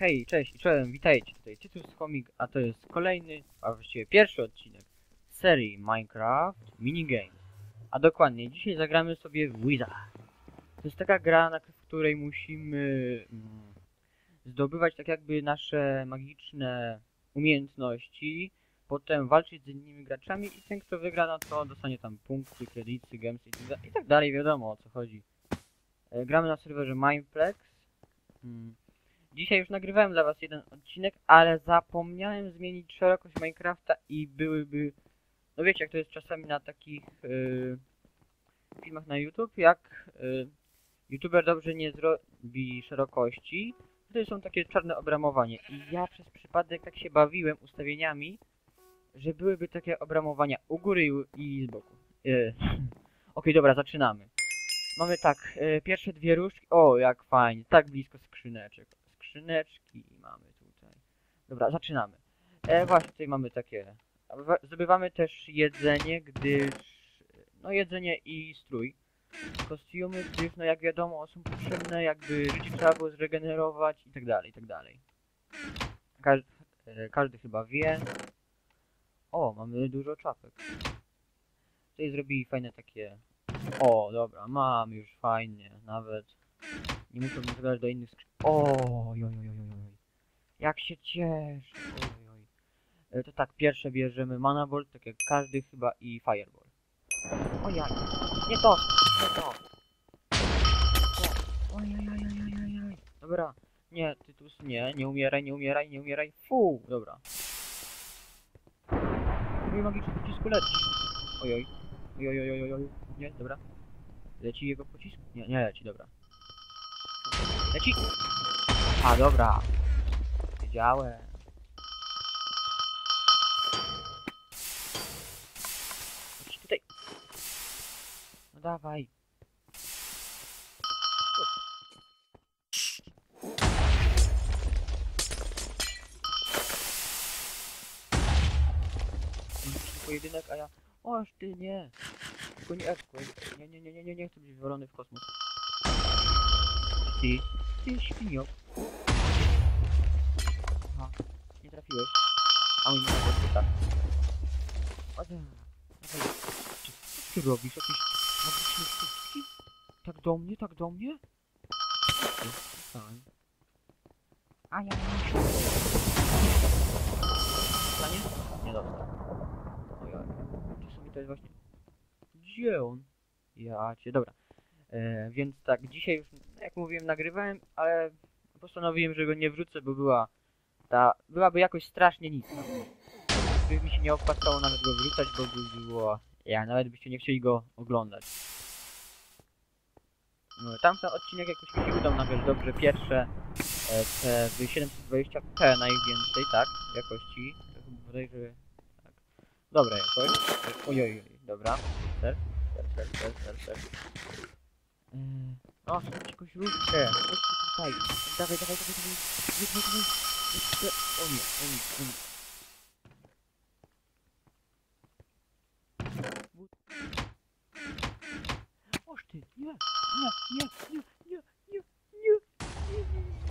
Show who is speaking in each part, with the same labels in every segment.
Speaker 1: Hej, cześć i czołem, witajcie, tutaj Tytus Komik, a to jest kolejny, a właściwie pierwszy odcinek serii Minecraft Minigames. A dokładnie, dzisiaj zagramy sobie w Wizard. To jest taka gra, na której musimy mm, zdobywać tak jakby nasze magiczne umiejętności, potem walczyć z innymi graczami i ten, kto wygra, no to dostanie tam punkty, kredyty, gemsy tak i tak dalej, wiadomo o co chodzi. E, gramy na serwerze Mineplex. Mm. Dzisiaj już nagrywałem dla was jeden odcinek, ale zapomniałem zmienić szerokość Minecrafta i byłyby... No wiecie, jak to jest czasami na takich yy, filmach na YouTube, jak yy, YouTuber dobrze nie zrobi szerokości, to są takie czarne obramowanie. I ja przez przypadek tak się bawiłem ustawieniami, że byłyby takie obramowania u góry i, z boku. Yy. Okej, dobra, zaczynamy. Mamy tak, e, pierwsze dwie różdżki. O, jak fajnie, tak blisko skrzyneczek. Skrzyneczki mamy tutaj. Dobra, zaczynamy. E, właśnie, tutaj mamy takie. wa- Zdobywamy też jedzenie, gdyż. No, jedzenie i strój. Kostiumy, gdyż, no jak wiadomo, są potrzebne, jakby życie trzeba było zregenerować i tak dalej, i tak dalej. Każ, e, każdy chyba wie. O, mamy dużo czapek. Tutaj zrobili fajne takie o, dobra, mam już fajnie, nawet nie muszę wybrać do innych skrzyn. O, joj, joj, joj, joj, joj. Jak się cieszę, oj, oj. E, To tak, pierwsze bierzemy Mana Ball, tak jak każdy chyba i Fireball. O ja, nie to, nie to. O, oj, oj, oj, oj, oj, oj. Dobra, nie, Tytus, nie, nie umieraj, nie umieraj, nie umieraj, fu, dobra. Mój magiczny pocisku leci. Ojoj, ojoj, ojoj, ojoj, oj. Nie, dobra. Leci jego pocisk? Nie, nie leci, dobra. Leci! A, dobra. Wiedziałem. Leci tutaj. No dawaj. Pojedynek, a ja... Oż ty nie! Tylko nie Earthquake. Nie, nie, nie, nie, nie, nie chcę być wywalony w kosmos. Ty, ty świnio. Aha, nie trafiłeś. A mój mama jest tak. Oda, Co ty robisz? Jakieś magiczne sztuczki? Tak do mnie, tak do mnie? Przestań. A ja nie muszę. Stanie? Nie dostał. Ojoj. Czy sobie to jest właśnie... Gdzie on? Ja cię, dobra. E, więc tak, dzisiaj już, jak mówiłem, nagrywałem, ale postanowiłem, że go nie wrzucę, bo była ta, byłaby jakoś strasznie niska. By mi się nie opłacało nawet go wrzucać, bo by było, ja, nawet byście nie chcieli go oglądać. No, tamten odcinek jakoś mi się udał nagrać dobrze, pierwsze e, te w 720p najwięcej, tak, jakości, bodajże, tak, dobra jakość, ojoj, dobra, ser, ser, ser, ser, ser, ser. Yy, o, chcę jakąś różkę, chodź tu tutaj, dawaj, dawaj, dawaj, dawaj, dawaj, dawaj, dawaj, o nie, o nie, o nie. Oż ty, nie, nie, nie, nie, nie, nie, nie, nie,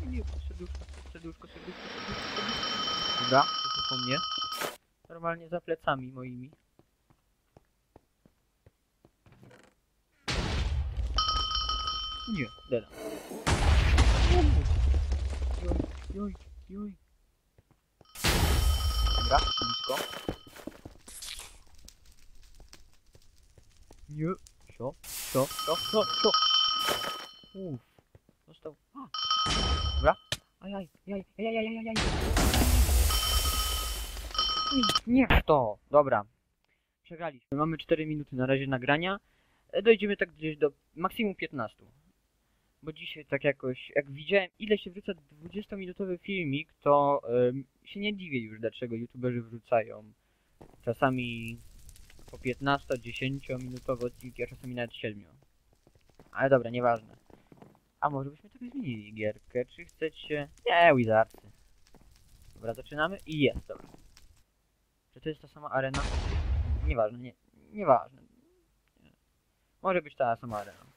Speaker 1: nie, nie, nie, serduszko, serduszko, serduszko, serduszko. Dobra, to po mnie. Normalnie za plecami moimi. Nie, deda. Joj, joj, joj. Dobra, blisko. Nie, co, co, co, co, co. Uff, został. A. Dobra. Jaj, jaj, jaj, jaj. Uj, Niech to. Dobra. Przegraliśmy. Mamy 4 minuty na razie nagrania. E, Dojdziemy tak gdzieś do maksimum 15. Bo dzisiaj tak jakoś, jak widziałem ile się wrzuca 20-minutowy filmik, to się nie dziwię już dlaczego youtuberzy wrzucają czasami po 15-10 minutowe odcinki, a czasami nawet 7. Ale dobra, nieważne. A może byśmy tak zmienili gierkę, czy chcecie... Nie, Wizardsy. Dobra, zaczynamy i jest, dobra. Czy to jest ta sama arena? Nieważne, nie, nieważne. Może być ta sama arena.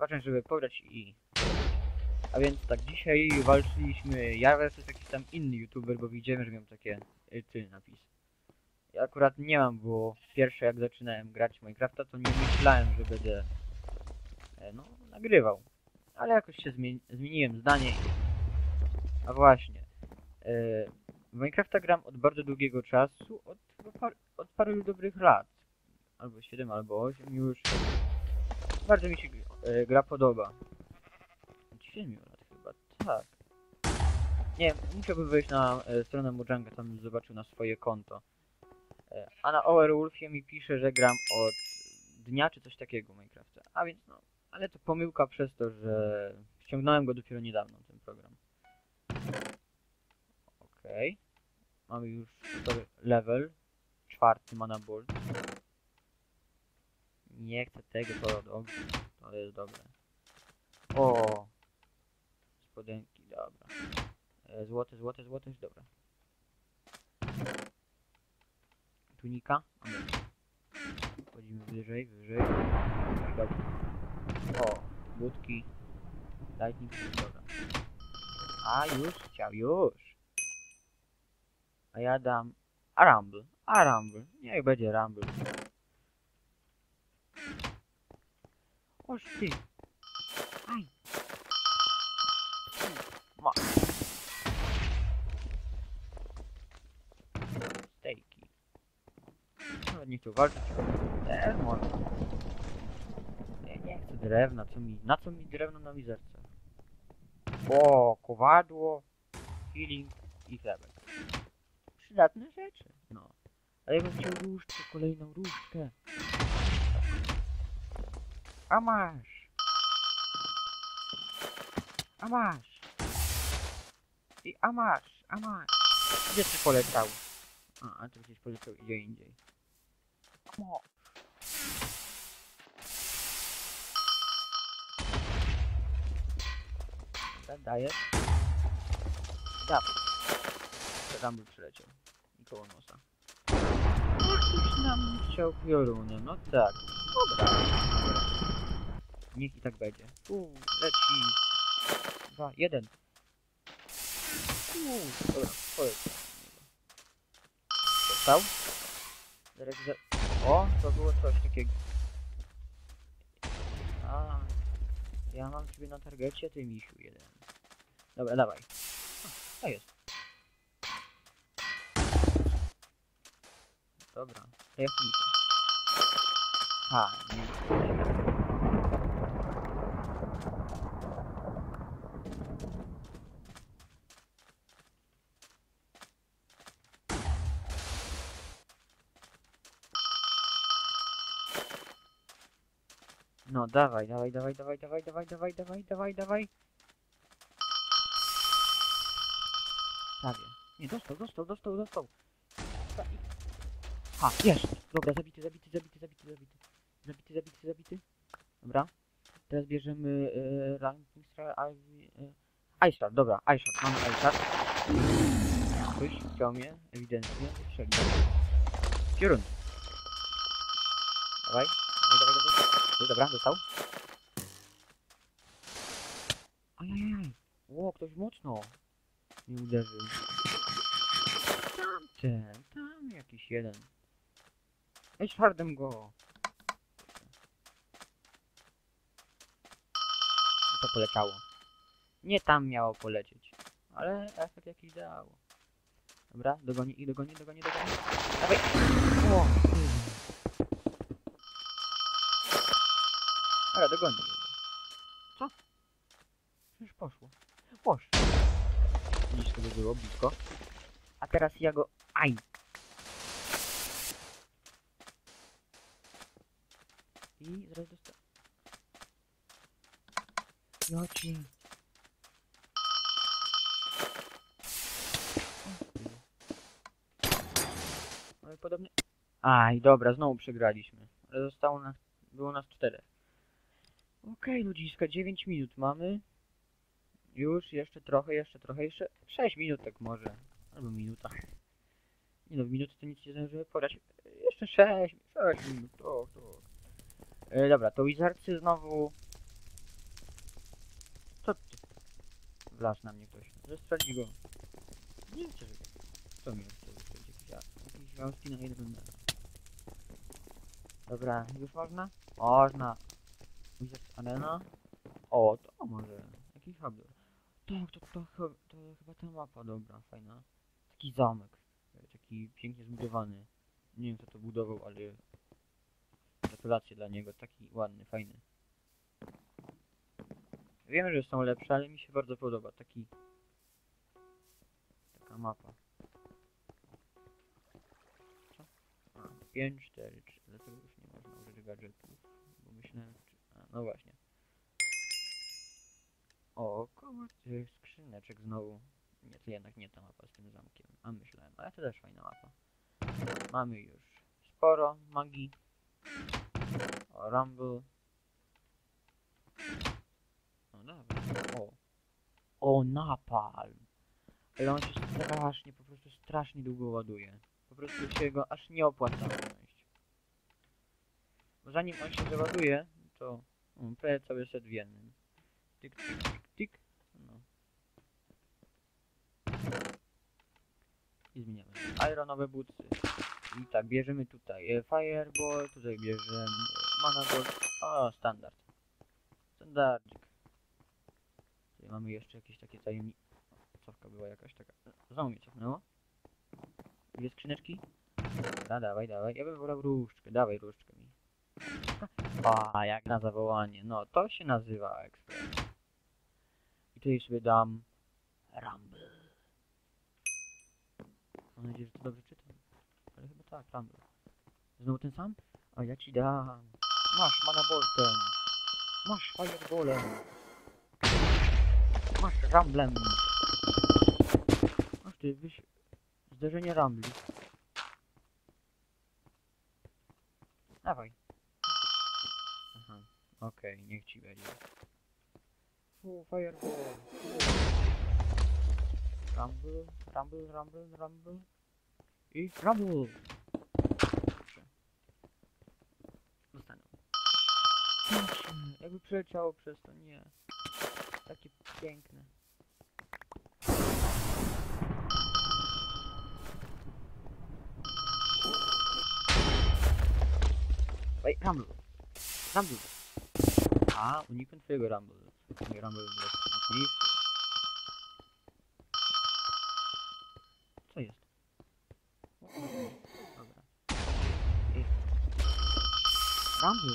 Speaker 1: Ważne, żeby pograć i... A więc tak, dzisiaj walczyliśmy ja versus jakiś tam inny youtuber, bo widziałem, że miał takie ty napis. Ja akurat nie mam, bo pierwsze jak zaczynałem grać Minecrafta, to nie myślałem, że będę e, no, nagrywał. Ale jakoś się zmieni zmieniłem zdanie. A właśnie. E, Minecrafta gram od bardzo długiego czasu, od, par od paru dobrych lat. Albo 7, albo 8 już. Bardzo mi się e, gra podoba. Od 7 lat chyba, tak. Nie musiałbym wejść na e, stronę Mojanga, tam zobaczył na swoje konto. E, a na Overwolfie mi pisze, że gram od dnia czy coś takiego Minecrafta. A więc no, ale to pomyłka przez to, że ściągnąłem go dopiero niedawno, ten program. Okej. Mamy już level. Czwarty mana bolt. Nie chcę tego, to dobrze. To jest dobre. O! Spodenki, dobra. E, Złote, złote, złote, dobra. Tunika. Wchodzimy wyżej, wyżej. Dobra. O, budki. Lightning, dobra. A już chciał, już. A ja dam... A Rumble, a Rumble. Niech będzie Rumble. Oż ty. Aj. Ma. Stejki. Nawet nie chcę walczyć. Też może. Nie, nie chcę drewna, co mi... Na co mi drewno na mizerce? O, kowadło, healing i chlebek. Przydatne rzeczy, no. Ale ja bym chciał różdżkę, kolejną różdżkę. A masz. A masz. I a masz, a masz. Gdzie ty poleciał? A, a to gdzieś poleciał gdzie indziej. O. Dobra, Dajesz. Dawaj. Rumble przyleciał. I koło nosa. Jakiś nam chciał piorunę, no tak. Dobra. Niech i tak będzie. Uuu, leci. Dwa, jeden. Uuu, dobra, poleciał. Dostał? Zaraz za... O, to było coś takiego. A, ja mam ciebie na targecie, ty misiu jeden. Dobra, dawaj. A, to jest. Dobra, to ja misiu. A, nie. No, dawaj, dawaj, dawaj, dawaj, dawaj, dawaj, dawaj, dawaj, dawaj, dawaj. Prawie. Nie, dostał, dostał, dostał, dostał. Ha, jest! Dobra, zabity, zabity, zabity, zabity, zabity. Zabity, zabity, zabity. Dobra. Teraz bierzemy e, Ranking Star, Ivy... E, iStar, dobra, iStar, mamy iStar. Ktoś chciał mnie, ewidentnie, strzelił. Piorun. Dawaj, No Dobra, dostał. Ajajaj. Ło, ktoś mocno nie uderzył. Tamten, tam jakiś jeden. Ej, twardym go. I to poleciało. Nie tam miało polecieć. Ale efekt jakiś dało. Dobra, dogoni i dogoni, dogoni, dogoni. Dawaj! O, ty. Ale dogoni go. Co? Przecież poszło. Poszło. Widzisz, to by było blisko. A teraz ja go... Aj! I zaraz dostanę. Ja ci... No i podobnie... Aj, dobra, znowu przegraliśmy. Ale zostało nas... Było nas czterech. Okej, ludziska, 9 minut mamy. Już, jeszcze trochę, jeszcze trochę, jeszcze 6 minut tak może. Albo minuta. Nie no, w minuty to nic nie zdążymy podać. Jeszcze 6, 6 minut, to, to. E, dobra, to Wizardsy znowu... Co ty? Flash na mnie ktoś. Zestrzeli go. Nie wiem, czy... Co mi chce zestrzelić? Jakiś wąski na jeden. Dobra, już można? Można. Wizard Arena? O, to może. Jakiś hub. Tak, to, to, to, to chyba ta mapa dobra, fajna. Taki zamek. Taki pięknie zbudowany. Nie wiem kto to budował, ale gratulacje dla niego. Taki ładny, fajny. Wiem, że są lepsze, ale mi się bardzo podoba. Taki... Taka mapa. Co? A, 5, 4, 3. Dlatego już nie można użyć gadżetów. No właśnie. O, koło tych skrzyneczek znowu. Nie, to jednak nie ta mapa z tym zamkiem. A myślałem, ale to też fajna mapa. Mamy już sporo magii. O, Rumble. No dobra. O. O, napalm. Ale on się strasznie, po prostu strasznie długo ładuje. Po prostu się go aż nie opłaca wziąć. Bo zanim on się załaduje, to um, prawie cały set w jednym. Tyk, tyk, tyk, tyk. No. I zmieniamy. Ironowe buty. I tak, bierzemy tutaj e, Fireball, tutaj bierzemy Mana. O, standard. Standardzik. Tutaj mamy jeszcze jakieś takie tajemnice. Cofka była jakaś taka. Znowu mnie cofnęło. Dwie skrzyneczki? Dobra, dawaj, dawaj. Ja bym wolał różdżkę. Dawaj różdżkę mi. A, jak na zawołanie. No, to się nazywa ekspres. I tutaj sobie dam Rumble. Mam nadzieję, że to dobrze czytam. Ale chyba tak, Rumble. Znowu ten sam? A ja ci dam. Masz mana boltem. Masz fireballem. Masz ramblem. Masz ty, wyś... Zderzenie rambli. Dawaj. Okej, niech ci będzie. O, fireball. Rumble, rumble, rumble, rumble. I rumble. Dostanę. Jakby przeleciało przez to, nie. Takie piękne. Ej, Rumble. Rumble. Ah, and you can figure it out. Figure it out. Co jest? Dobra. Rambo!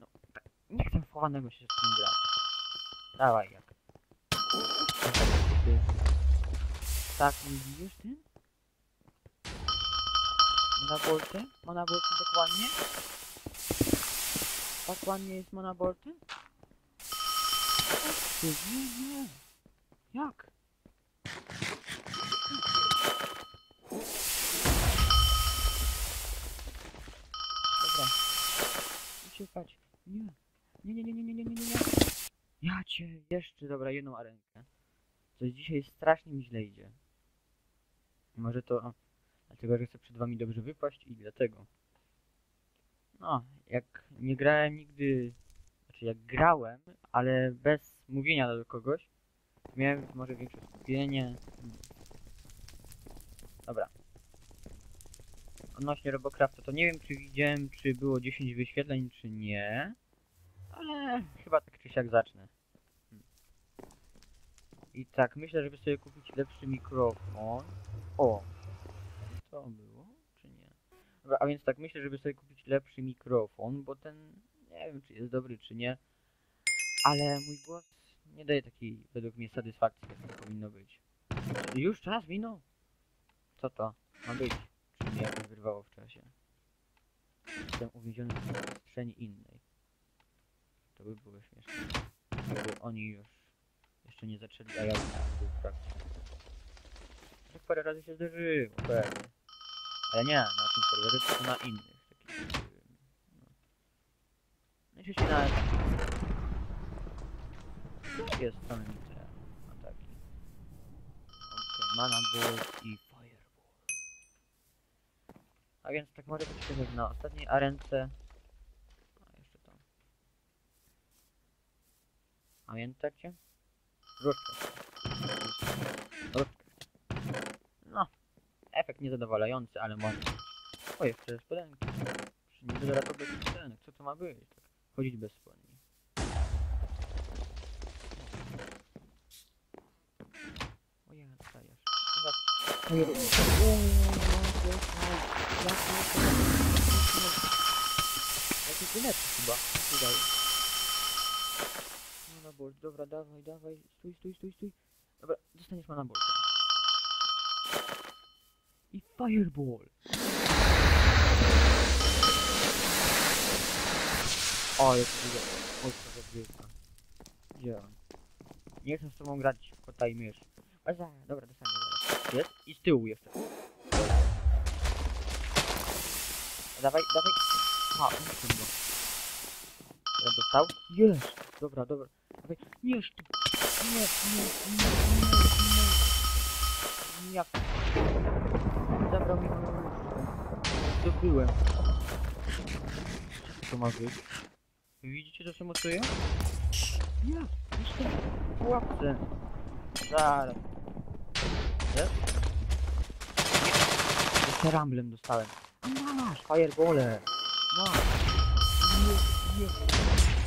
Speaker 1: No, tak. nie chcę chowanego się z tym grać. Dawaj, jak. Tak, nie widzisz tym? Monabolty? Monabolty tak ładnie? Tak ładnie jest monabolty? Nie, tak nie. Jak? Dobra. Uciekać. Nie. Nie, nie, nie, nie, nie, nie, nie, nie. Ja cię. Jeszcze, dobra, jedną arenkę. Coś dzisiaj strasznie mi źle idzie. Może to dlatego, że chcę przed wami dobrze wypaść i dlatego. No, jak nie grałem nigdy, znaczy jak grałem, ale bez mówienia do kogoś, miałem może większe skupienie. Dobra. Odnośnie Robocrafta, to nie wiem czy widziałem, czy było 10 wyświetleń, czy nie. Ale chyba tak czy siak zacznę. I tak, myślę, żeby sobie kupić lepszy mikrofon. O! To było, czy nie? Dobra, a więc tak, myślę, żeby sobie kupić lepszy mikrofon, bo ten, nie wiem, czy jest dobry, czy nie. Ale mój głos nie daje takiej, według mnie, satysfakcji, jak to powinno być. Już czas minął? Co to ma być? Czy mnie jakoś wyrwało w czasie? Jestem uwięziony w przestrzeni innej. To by było śmieszne. Gdyby oni już jeszcze nie zaczęli, a ja już trakcie. Tak parę razy się zdarzyło, pewnie. Ale nie na tym serwerze, tylko na innych. Takich, yy, no. Najczęściej na Co jest tam te ataki? Okej, mana bolt i fireball. A więc tak może być na ostatniej arence. A jeszcze tam. Pamiętacie? Różdżkę. Różdżkę. Efekt niezadowalający, ale może. O, jeszcze spodenki. Niby dodatkowy spodenek. Co to ma być? Tak. Chodzić bez spodni. O ja, dostajesz. Oj, rób- Uuu, no, no, jak to Jakiś wylepszy chyba. Tutaj. Mana bolt, dobra, dawaj, dawaj. Stój, stój, stój, stój. Dobra, dostaniesz mana. Fireball. O, jest widzę. Mocno zagrywka. Gdzie on? Nie chcę z tobą grać kota i mysz. A za, dobra, dostaniesz zaraz. Jest? I z tyłu jeszcze. Dawaj, dawaj. A, uniknę go. Dobra, dostał? Jest! Dobra, dobra. Dawaj, nie, tu. Nie, nie, nie, nie, nie. Jak? Moją łóżkę. Zdobyłem. Co to ma być? Widzicie, co się mocuje? Ja, jestem w pułapce. Zaraz. Jest? Jeszcze ramblem dostałem. Masz, firebole. Masz. Nie, nie.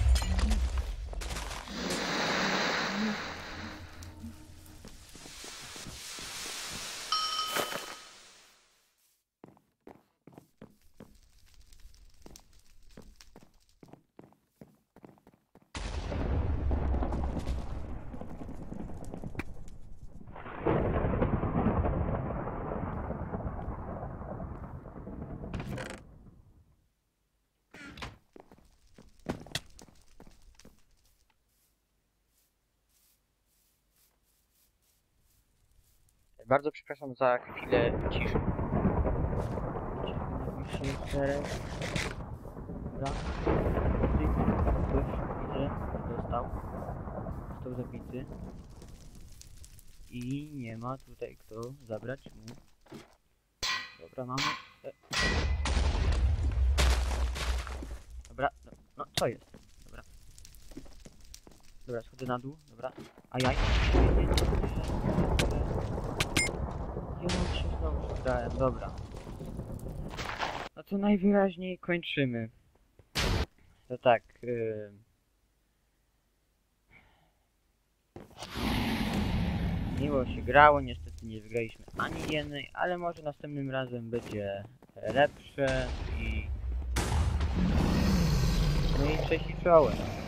Speaker 1: Bardzo przepraszam za chwilę ciszy. Czterech. Dobra. Ktoś dostał. Został zabity. I nie ma tutaj kto zabrać mu. Dobra, mamy. E. Dobra, no, no co jest? Dobra. Dobra, schodzę na dół. Ajaj. Ja się znowu zdałem, dobra. No to najwyraźniej kończymy. To tak. Yy... Miło się grało, niestety nie wygraliśmy ani jednej, ale może następnym razem będzie lepsze i... No i cześć i czołem.